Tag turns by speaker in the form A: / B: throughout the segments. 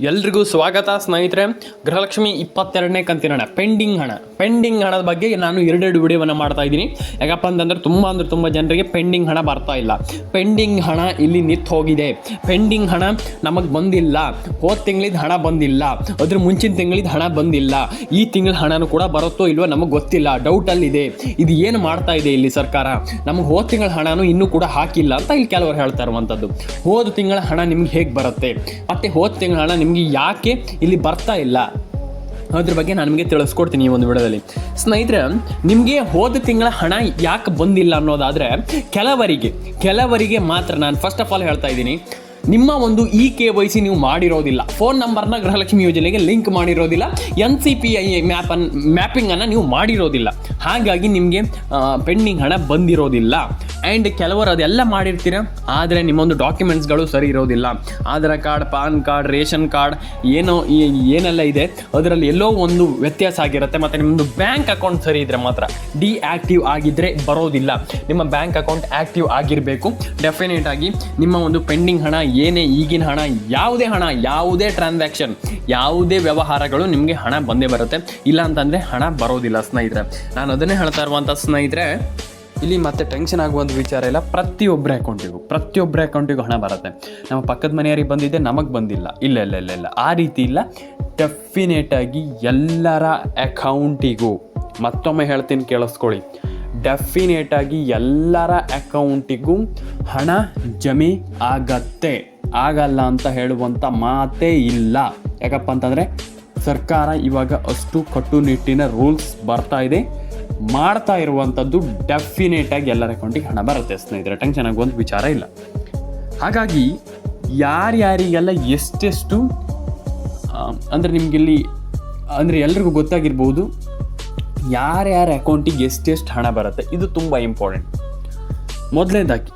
A: ಎಲ್ರಿಗೂ ಸ್ವಾಗತ ಸ್ನೇಹಿತರೆ. ಗೃಹಲಕ್ಷ್ಮಿ ಇಪ್ಪತ್ತೆರಡನೇ ಕಂತಿನ ಹಣ ಪೆಂಡಿಂಗ್ ಹಣ. ಪೆಂಡಿಂಗ್ ಹಣದ ಬಗ್ಗೆ ನಾನು ಎರಡೆರಡು ವಿಡಿಯೋವನ್ನು ಮಾಡ್ತಾ ಇದ್ದೀನಿ. ಯಾಕಪ್ಪ ಅಂತಂದ್ರೆ ತುಂಬ ಅಂದ್ರೆ ತುಂಬ ಜನರಿಗೆ ಪೆಂಡಿಂಗ್ ಹಣ ಬರ್ತಾ ಇಲ್ಲ. ಪೆಂಡಿಂಗ್ ಹಣ ಇಲ್ಲಿ ನಿಂತು ಹೋಗಿದೆ. ಪೆಂಡಿಂಗ್ ಹಣ ನಮಗೆ ಬಂದಿಲ್ಲ. ಹೋದ ತಿಂಗಳಿದ ಹಣ ಬಂದಿಲ್ಲ. ಅದ್ರ ಮುಂಚಿನ ತಿಂಗಳಿದ ಹಣ ಬಂದಿಲ್ಲ. ಈ ತಿಂಗಳ ಹಣನೂ ಕೂಡ ಬರುತ್ತೋ ಇಲ್ವೋ ನಮಗೆ ಗೊತ್ತಿಲ್ಲ. ಡೌಟಲ್ಲಿದೆ ಇದು. ಏನು ಮಾಡ್ತಾ ಇದೆ ಇಲ್ಲಿ ಸರ್ಕಾರ? ನಮಗೆ ಹೋದ ತಿಂಗಳ ಹಣನೂ ಇನ್ನೂ ಕೂಡ ಹಾಕಿಲ್ಲ ಅಂತ ಇಲ್ಲಿ ಕೆಲವರು ಹೇಳ್ತಾ ಇರುವಂಥದ್ದು ಹೋದ ತಿಂಗಳ ಹಣ ನಿಮ್ಗೆ ಹೇಗೆ ಬರುತ್ತೆ? ಮತ್ತು ಹೋದ ತಿಂಗಳ ಹಣ ನಿಮಗೆ ಯಾಕೆ ಇಲ್ಲಿ ಬರ್ತಾ ಇಲ್ಲ? ಅದ್ರ ಬಗ್ಗೆ ನಾನು ನಿಮಗೆ ತಿಳಿಸ್ಕೊಡ್ತೀನಿ ಈ ಒಂದು ವಿಡಿಯೋದಲ್ಲಿ. ಸ್ನೇಹಿತರೆ, ನಿಮಗೆ ಹೋದ ತಿಂಗಳ ಹಣ ಯಾಕೆ ಬಂದಿಲ್ಲ ಅನ್ನೋದಾದರೆ, ಕೆಲವರಿಗೆ ಕೆಲವರಿಗೆ ಮಾತ್ರ ನಾನು ಫಸ್ಟ್ ಆಫ್ ಆಲ್ ಹೇಳ್ತಾ ಇದ್ದೀನಿ. ನಿಮ್ಮ ಒಂದು ಇ ಕೆ ವೈ ಸಿ ನೀವು ಮಾಡಿರೋದಿಲ್ಲ. ಫೋನ್ ನಂಬರ್ನ ಗೃಹಲಕ್ಷ್ಮಿ ಯೋಜನೆಗೆ link ಮಾಡಿರೋದಿಲ್ಲ. N C P I map ಮ್ಯಾಪಿಂಗನ್ನು ನೀವು ಮಾಡಿರೋದಿಲ್ಲ. ಹಾಗಾಗಿ ನಿಮಗೆ ಪೆಂಡಿಂಗ್ ಹಣ ಬಂದಿರೋದಿಲ್ಲ. ಆ್ಯಂಡ್ ಕೆಲವರು ಅದೆಲ್ಲ ಮಾಡಿರ್ತೀರ? ಆದರೆ ನಿಮ್ಮೊಂದು ಡಾಕ್ಯುಮೆಂಟ್ಸ್ಗಳು ಸರಿ ಇರೋದಿಲ್ಲ. Aadhaar card PAN card ration card ಏನೋ ಏನೆಲ್ಲ ಇದೆ, ಅದರಲ್ಲಿ ಎಲ್ಲೋ ಒಂದು ವ್ಯತ್ಯಾಸ ಆಗಿರುತ್ತೆ. ಮತ್ತು ನಿಮ್ಮದು ಬ್ಯಾಂಕ್ ಅಕೌಂಟ್ ಸರಿ ಇದ್ದರೆ ಮಾತ್ರ ಡಿಆಕ್ಟಿವ್ ಆಗಿದ್ದರೆ ಬರೋದಿಲ್ಲ. ನಿಮ್ಮ ಬ್ಯಾಂಕ್ ಅಕೌಂಟ್ ಆ್ಯಕ್ಟಿವ್ ಆಗಿರಬೇಕು. ಡೆಫಿನೆಟ್ ಆಗಿ ನಿಮ್ಮ ಒಂದು ಪೆಂಡಿಂಗ್ ಹಣ, ಏನೇ ಈಗಿನ ಹಣ, ಯಾವುದೇ ಹಣ, ಯಾವುದೇ ಟ್ರಾನ್ಸಾಕ್ಷನ್ ಯಾವುದೇ ವ್ಯವಹಾರಗಳು ನಿಮಗೆ ಹಣ ಬಂದೇ ಬರುತ್ತೆ. ಇಲ್ಲ ಅಂತಂದರೆ ಹಣ ಬರೋದಿಲ್ಲ ಸ್ನೇಹಿತರೆ. ನಾನು ಅದನ್ನೇ ಹೇಳ್ತಾ ಇರುವಂಥ ಸ್ನೇಹಿತರೆ ಇಲ್ಲಿ ಮತ್ತೆ ಟೆನ್ಷನ್ ಆಗುವಂಥ ವಿಚಾರ ಇಲ್ಲ. ಪ್ರತಿಯೊಬ್ಬರ ಅಕೌಂಟಿಗೂ ಪ್ರತಿಯೊಬ್ಬರ ಅಕೌಂಟಿಗೂ ಹಣ ಬರುತ್ತೆ. ನಮ್ಮ ಪಕ್ಕದ ಮನೆಯವರಿಗೆ ಬಂದಿದೆ ನಮಗೆ ಬಂದಿಲ್ಲ. ಇಲ್ಲ ಇಲ್ಲ ಇಲ್ಲ ಇಲ್ಲ. ಆ ರೀತಿ ಇಲ್ಲ. ಡೆಫಿನೇಟಾಗಿ ಎಲ್ಲರ ಅಕೌಂಟಿಗೂ ಮತ್ತೊಮ್ಮೆ ಹೇಳ್ತೀನಿ ಕೇಳಿಸ್ಕೊಳ್ಳಿ. ಡೆಫಿನೇಟಾಗಿ ಎಲ್ಲರ ಅಕೌಂಟಿಗೂ ಹಣ ಜಮೆ ಆಗತ್ತೆ. ಆಗಲ್ಲ ಅಂತ ಹೇಳುವಂಥ ಮಾತೇ ಇಲ್ಲ. ಯಾಕಪ್ಪ ಅಂತಂದರೆ ಸರ್ಕಾರ ಇವಾಗ ಅಷ್ಟು ಕಟ್ಟುನಿಟ್ಟಿನ ರೂಲ್ಸ್ ಬರ್ತಾ ಇದೆ. ಮಾಡ್ತಾ ಇರುವಂಥದ್ದು ಡೆಫಿನೇಟಾಗಿ ಎಲ್ಲರ ಅಕೌಂಟಿಗೆ ಹಣ ಬರುತ್ತೆ ಸ್ನೇಹಿತರೆ. ಟೆನ್ಷನ್ ಆಗುವಂಥ ವಿಚಾರ ಇಲ್ಲ. ಹಾಗಾಗಿ ಯಾರ್ಯಾರಿಗೆಲ್ಲ ಎಷ್ಟೆಷ್ಟು ಅಂದರೆ ನಿಮಗಿಲ್ಲಿ, ಅಂದರೆ ಎಲ್ರಿಗೂ ಗೊತ್ತಾಗಿರ್ಬೋದು ಯಾರ್ಯಾರ ಅಕೌಂಟಿಗೆ ಎಷ್ಟೆಷ್ಟು ಹಣ ಬರುತ್ತೆ. ಇದು ತುಂಬ ಇಂಪಾರ್ಟೆಂಟ್ ಮೊದಲನೇದಾಗಿ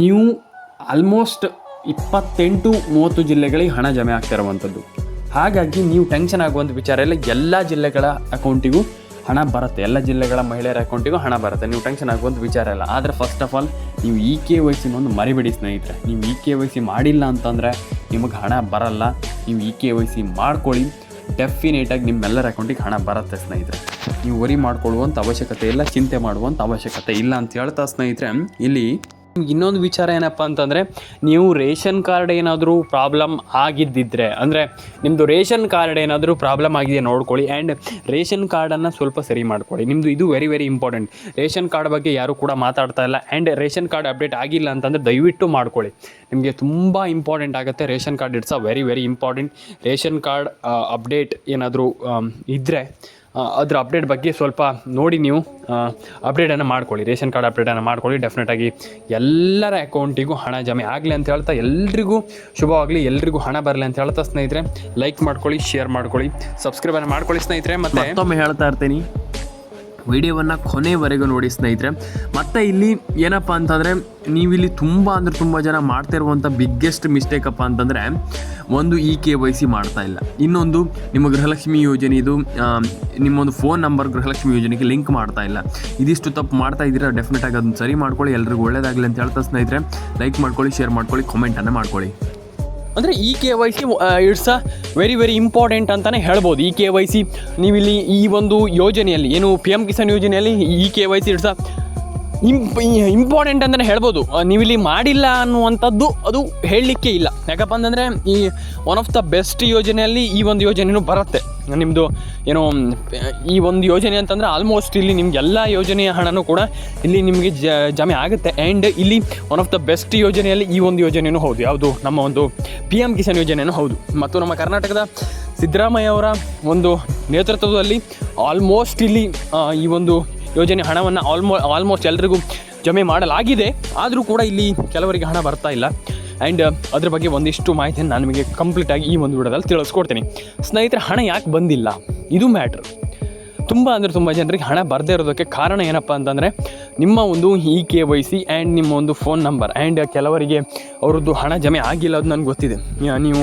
A: ನೀವು ಆಲ್ಮೋಸ್ಟ್ ಇಪ್ಪತ್ತೆಂಟು, ಮೂವತ್ತು ಜಿಲ್ಲೆಗಳಿಗೆ ಹಣ ಜಮೆ ಆಗ್ತಾ ಇರುವಂಥದ್ದು. ಹಾಗಾಗಿ ನೀವು ಟೆನ್ಷನ್ ಆಗುವಂಥ ವಿಚಾರ ಇಲ್ಲ. ಎಲ್ಲ ಜಿಲ್ಲೆಗಳ ಅಕೌಂಟಿಗೂ ಹಣ ಬರುತ್ತೆ. ಎಲ್ಲ ಜಿಲ್ಲೆಗಳ ಮಹಿಳೆಯರ ಅಕೌಂಟಿಗೂ ಹಣ ಬರುತ್ತೆ. ನೀವು ಟೆನ್ಷನ್ ಆಗುವಂಥ ವಿಚಾರ ಇಲ್ಲ. ಆದರೆ ಫಸ್ಟ್ ಆಫ್ ಆಲ್ ನೀವು ಇ ಕೆ ವೈ ಸಿನ ಒಂದು ಮರಿಬೇಡಿ ಸ್ನೇಹಿತರೆ. ನೀವು ಇ ಕೆ ವೈ ಸಿ ಮಾಡಿಲ್ಲ ಅಂತಂದರೆ ನಿಮಗೆ ಹಣ ಬರಲ್ಲ. ನೀವು ಇ ಕೆ ವೈ ಸಿ ಮಾಡ್ಕೊಳ್ಳಿ. ಡೆಫಿನೇಟಾಗಿ ನಿಮ್ಮೆಲ್ಲರ ಅಕೌಂಟಿಗೆ ಹಣ ಬರುತ್ತೆ ಸ್ನೇಹಿತರೆ. ನೀವು ವರಿ ಮಾಡ್ಕೊಳ್ಳುವಂಥ ಅವಶ್ಯಕತೆ ಇಲ್ಲ, ಚಿಂತೆ ಮಾಡುವಂಥ ಅವಶ್ಯಕತೆ ಇಲ್ಲ ಅಂತ ಹೇಳ್ತಾ ಸ್ನೇಹಿತರೆ, ಇಲ್ಲಿ ಇನ್ನೊಂದು ವಿಚಾರ ಏನಪ್ಪ ಅಂತಂದರೆ, ನೀವು ರೇಷನ್ ಕಾರ್ಡ್ ಏನಾದರೂ ಪ್ರಾಬ್ಲಮ್ ಆಗಿದ್ದಿದ್ರೆ, ಅಂದರೆ ನಿಮ್ಮದು ರೇಷನ್ ಕಾರ್ಡ್ ಏನಾದರೂ ಪ್ರಾಬ್ಲಮ್ ಆಗಿದೆ ನೋಡ್ಕೊಳ್ಳಿ ಆ್ಯಂಡ್ ರೇಷನ್ ಕಾರ್ಡನ್ನು ಸ್ವಲ್ಪ ಸರಿ ಮಾಡ್ಕೊಳ್ಳಿ. ನಿಮ್ಮದು ಇದು very very important ration card ಬಗ್ಗೆ ಯಾರೂ ಕೂಡ ಮಾತಾಡ್ತಾ ಇಲ್ಲ ಆ್ಯಂಡ್ ರೇಷನ್ ಕಾರ್ಡ್ ಅಪ್ಡೇಟ್ ಆಗಿಲ್ಲ ಅಂತಂದರೆ ದಯವಿಟ್ಟು ಮಾಡ್ಕೊಳ್ಳಿ. ನಿಮಗೆ ತುಂಬ ಇಂಪಾರ್ಟೆಂಟ್ ಆಗುತ್ತೆ, ration card it's a very very important ration card update ಏನಾದರೂ ಇದ್ದರೆ ಅದ್ರ ಅಪ್ಡೇಟ್ ಬಗ್ಗೆ ಸ್ವಲ್ಪ ನೋಡಿ ನೀವು. ಅಪ್ಡೇಟನ್ನು ಮಾಡ್ಕೊಳ್ಳಿ. ರೇಷನ್ ಕಾರ್ಡ್ ಅಪ್ಡೇಟನ್ನು ಮಾಡ್ಕೊಳ್ಳಿ. ಡೆಫಿನೆಟಾಗಿ ಎಲ್ಲರ ಅಕೌಂಟಿಗೂ ಹಣ ಜಮೆ ಆಗಲಿ ಅಂತ ಹೇಳ್ತಾ ಎಲ್ರಿಗೂ ಶುಭವಾಗಲಿ. ಎಲ್ರಿಗೂ ಹಣ ಬರಲಿ ಅಂತ ಹೇಳ್ತಾ ಸ್ನೇಹಿತರೆ ಲೈಕ್ ಮಾಡ್ಕೊಳ್ಳಿ ಶೇರ್ ಮಾಡ್ಕೊಳ್ಳಿ ಸಬ್ಸ್ಕ್ರೈಬನ್ನು ಮಾಡ್ಕೊಳ್ಳಿ ಸ್ನೇಹಿತರೆ. ಮತ್ತೆ ಹೇಳ್ತಾ ಇರ್ತೀನಿ. ವಿಡಿಯೋವನ್ನು ಕೊನೆವರೆಗೂ ನೋಡಿ ಸ್ನೇಹಿತರೆ. ಮತ್ತು ಇಲ್ಲಿ ಏನಪ್ಪ ಅಂತಂದರೆ, ನೀವಿಲ್ಲಿ ತುಂಬ ಅಂದರೆ ತುಂಬ ಜನ ಮಾಡ್ತಿರುವಂಥ ಬಿಗ್ಗೆಸ್ಟ್ ಮಿಸ್ಟೇಕಪ್ಪ ಅಂತಂದರೆ, ಒಂದು ಇ ಕೆ ವೈ ಸಿ ಮಾಡ್ತಾ ಇಲ್ಲ. ಇನ್ನೊಂದು ನಿಮ್ಮ ಗೃಹಲಕ್ಷ್ಮಿ ಯೋಜನೆ ಇದು ನಿಮ್ಮೊಂದು ಫೋನ್ ನಂಬರ್ ಗೃಹಲಕ್ಷ್ಮಿ ಯೋಜನೆಗೆ ಲಿಂಕ್ ಮಾಡ್ತಾ ಇಲ್ಲ. ಇದಿಷ್ಟು ತಪ್ಪು ಮಾಡ್ತಾ ಇದ್ದೀರಾ ಡೆಫಿನೆಟಾಗಿ ಅದನ್ನು ಸರಿ ಮಾಡ್ಕೊಳ್ಳಿ, ಎಲ್ರಿಗೂ ಒಳ್ಳೇದಾಗಲಿ ಅಂತ ಹೇಳ್ತಾ ಸ್ನೇಹಿತರೆ. ಲೈಕ್ ಮಾಡ್ಕೊಳ್ಳಿ ಶೇರ್ ಮಾಡ್ಕೊಳ್ಳಿ ಕಮೆಂಟನ್ನು ಮಾಡ್ಕೊಳ್ಳಿ. ಅಂದರೆ E K Y C it's a very very important ಅಂತಲೇ ಹೇಳ್ಬೋದು. ಈ ಕೆ ವೈ ಸಿ, ನೀವಿಲ್ಲಿ ಈ ಒಂದು ಯೋಜನೆಯಲ್ಲಿ, ಏನು ಪಿ ಎಂ ಕಿಸಾನ್ ಯೋಜನೆಯಲ್ಲಿ E K Y C it's a imp important ಅಂತಲೇ ಹೇಳ್ಬೋದು. ನೀವಿಲ್ಲಿ ಮಾಡಿಲ್ಲ ಅನ್ನುವಂಥದ್ದು ಅದು ಹೇಳಲಿಕ್ಕೆ ಇಲ್ಲ. ಯಾಕಪ್ಪ ಅಂತಂದರೆ ಈ ಒನ್ ಆಫ್ ದ ಬೆಸ್ಟ್ ಯೋಜನೆಯಲ್ಲಿ ಈ ಒಂದು ಯೋಜನೆಯೂ ಬರುತ್ತೆ. ನಿಮ್ಮದು ಏನೋ ಈ ಒಂದು ಯೋಜನೆ ಅಂತಂದರೆ ಆಲ್ಮೋಸ್ಟ್ ಇಲ್ಲಿ ನಿಮ್ಗೆ ಎಲ್ಲ ಯೋಜನೆಯ ಹಣನೂ ಕೂಡ ಇಲ್ಲಿ ನಿಮಗೆ ಜಮೆ ಆಗುತ್ತೆ. ಆ್ಯಂಡ್ ಇಲ್ಲಿ ಒನ್ ಆಫ್ ದ ಬೆಸ್ಟ್ ಯೋಜನೆಯಲ್ಲಿ ಈ ಒಂದು ಯೋಜನೆಯೂ ಹೌದು. ಯಾವುದು? ನಮ್ಮ ಒಂದು ಪಿ ಎಂ ಕಿಸಾನ್ ಯೋಜನೆಯೂ ಹೌದು. ಮತ್ತು ನಮ್ಮ ಕರ್ನಾಟಕದ ಸಿದ್ದರಾಮಯ್ಯ ಅವರ ಒಂದು ನೇತೃತ್ವದಲ್ಲಿ ಆಲ್ಮೋಸ್ಟ್ ಇಲ್ಲಿ ಈ ಒಂದು ಯೋಜನೆ ಹಣವನ್ನು ಆಲ್ಮೋ ಆಲ್ಮೋಸ್ಟ್ ಎಲ್ರಿಗೂ ಜಮೆ ಮಾಡಲಾಗಿದೆ. ಆದರೂ ಕೂಡ ಇಲ್ಲಿ ಕೆಲವರಿಗೆ ಹಣ ಬರ್ತಾ ಇಲ್ಲ. ಆ್ಯಂಡ್ ಅದ್ರ ಬಗ್ಗೆ ಒಂದಿಷ್ಟು ಮಾಹಿತಿಯನ್ನು ನಾನು ನಿಮಗೆ ಕಂಪ್ಲೀಟಾಗಿ ಈ ಒಂದು ವಿಡಿಯೋದಲ್ಲಿ ತಿಳಿಸ್ಕೊಡ್ತೀನಿ. ಸ್ನೇಹಿತರೆ, ಹಣ ಯಾಕೆ ಬಂದಿಲ್ಲ? ಇದು ಮ್ಯಾಟ್ರ್ ತುಂಬ ಅಂದರೆ ತುಂಬ ಜನರಿಗೆ ಹಣ ಬರದೇ ಇರೋದಕ್ಕೆ ಕಾರಣ ಏನಪ್ಪ ಅಂತಂದರೆ, ನಿಮ್ಮ ಒಂದು E K Y C and ನಿಮ್ಮ ಒಂದು ಫೋನ್ ನಂಬರ್ ಆ್ಯಂಡ್ ಕೆಲವರಿಗೆ ಅವ್ರದ್ದು ಹಣ ಜಮೆ ಆಗಿಲ್ಲ ಅದು ನನಗೆ ಗೊತ್ತಿದೆ. ನೀವು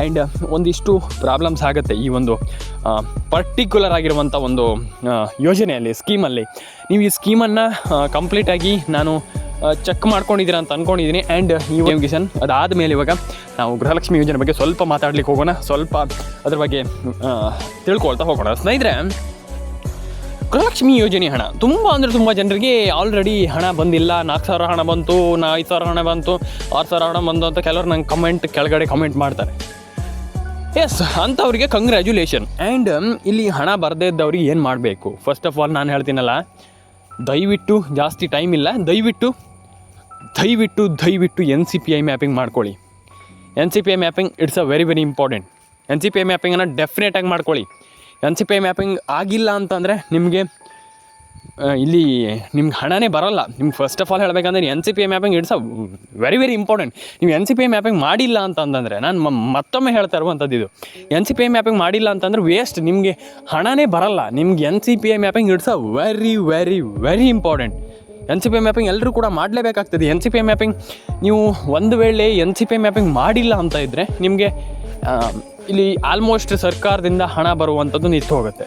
A: ಆ್ಯಂಡ್ ಒಂದಿಷ್ಟು ಪ್ರಾಬ್ಲಮ್ಸ್ ಆಗುತ್ತೆ ಈ ಒಂದು ಪರ್ಟಿಕ್ಯುಲರ್ ಆಗಿರುವಂಥ ಒಂದು ಯೋಜನೆಯಲ್ಲಿ ಸ್ಕೀಮಲ್ಲಿ ನೀವು ಈ ಸ್ಕೀಮನ್ನು ಕಂಪ್ಲೀಟಾಗಿ ನಾನು ಚೆಕ್ ಮಾಡ್ಕೊಂಡಿದ್ದೀರಾ ಅಂತ ಅಂದ್ಕೊಂಡಿದ್ದೀನಿ ಆ್ಯಂಡ್ ಈ ಯೋಗಿಸನ್ ಅದಾದ ಮೇಲೆ ಇವಾಗ ನಾವು ಗೃಹಲಕ್ಷ್ಮಿ ಯೋಜನೆ ಬಗ್ಗೆ ಸ್ವಲ್ಪ ಮಾತಾಡ್ಲಿಕ್ಕೆ ಹೋಗೋಣ. ಸ್ವಲ್ಪ ಅದ್ರ ಬಗ್ಗೆ ತಿಳ್ಕೊಳ್ತಾ ಹೋಗೋಣ. ಸ್ನೇಹಿತರೆ ಗೃಹಲಕ್ಷ್ಮಿ ಯೋಜನೆ ಹಣ. ತುಂಬ ಅಂದರೆ ತುಂಬ ಜನರಿಗೆ ಆಲ್ರೆಡಿ ಹಣ ಬಂದಿಲ್ಲ. ನಾಲ್ಕು ಸಾವಿರ ಹಣ ಬಂತು ನಾ ಐದು ಸಾವಿರ ಹಣ ಬಂತು ಆರು ಸಾವಿರ ಹಣ ಬಂತು ಅಂತ ಕೆಲವರು ನಂಗೆ ಕಮೆಂಟ್ ಕೆಳಗಡೆ ಕಮೆಂಟ್ ಮಾಡ್ತಾರೆ. ಎಸ್ ಅಂಥವ್ರಿಗೆ ಕಂಗ್ರ್ಯಾಚುಲೇಷನ್ ಆ್ಯಂಡ್ ಇಲ್ಲಿ ಹಣ ಬರದೇ ಇದ್ದವ್ರಿಗೆ ಏನು ಮಾಡಬೇಕು? ಫಸ್ಟ್ ಆಫ್ ಆಲ್ ನಾನು ಹೇಳ್ತೀನಲ್ಲ, ದಯವಿಟ್ಟು ಜಾಸ್ತಿ ಟೈಮ್ ಇಲ್ಲ. ದಯವಿಟ್ಟು ದಯವಿಟ್ಟು ದಯವಿಟ್ಟು N C P I mapping ಮಾಡ್ಕೊಳ್ಳಿ. N C P I mapping it's a very very important N C P I ಮ್ಯಾಪಿಂಗನ್ನು ಡೆಫಿನೆಟಾಗಿ ಮಾಡ್ಕೊಳ್ಳಿ. N C P I mapping ಆಗಿಲ್ಲ ಅಂತಂದರೆ ನಿಮಗೆ ಇಲ್ಲಿ ನಿಮ್ಗೆ ಹಣನೇ ಬರಲ್ಲ. ನಿಮ್ಗೆ ಫಸ್ಟ್ ಆಫ್ ಆಲ್ ಹೇಳಬೇಕಂದ್ರೆ N C P A mapping it's a very very important ನೀವು N C P A mapping ಮಾಡಿಲ್ಲ ಅಂತಂದರೆ ನಾನು ಮತ್ತೊಮ್ಮೆ ಹೇಳ್ತಾ ಇರುವಂಥದ್ದು ಇದು. N C P A mapping ಮಾಡಿಲ್ಲ ಅಂತಂದ್ರೆ ವೇಸ್ಟ್ ನಿಮಗೆ ಹಣನೇ ಬರಲ್ಲ. ನಿಮ್ಗೆ N C P A mapping it's a very very very important N C P mapping ಎಲ್ಲರೂ ಕೂಡ ಮಾಡಲೇಬೇಕಾಗ್ತದೆ. ಎನ್ ಸಿ ಪಿ ಮ್ಯಾಪಿಂಗ್ ನೀವು ಒಂದು ವೇಳೆ ಎನ್ ಸಿ ಪಿ ಮ್ಯಾಪಿಂಗ್ ಮಾಡಿಲ್ಲ ಅಂತ ಇದ್ದರೆ ನಿಮಗೆ ಇಲ್ಲಿ ಆಲ್ಮೋಸ್ಟ್ ಸರ್ಕಾರದಿಂದ ಹಣ ಬರುವಂಥದ್ದು ನಿಂತು ಹೋಗುತ್ತೆ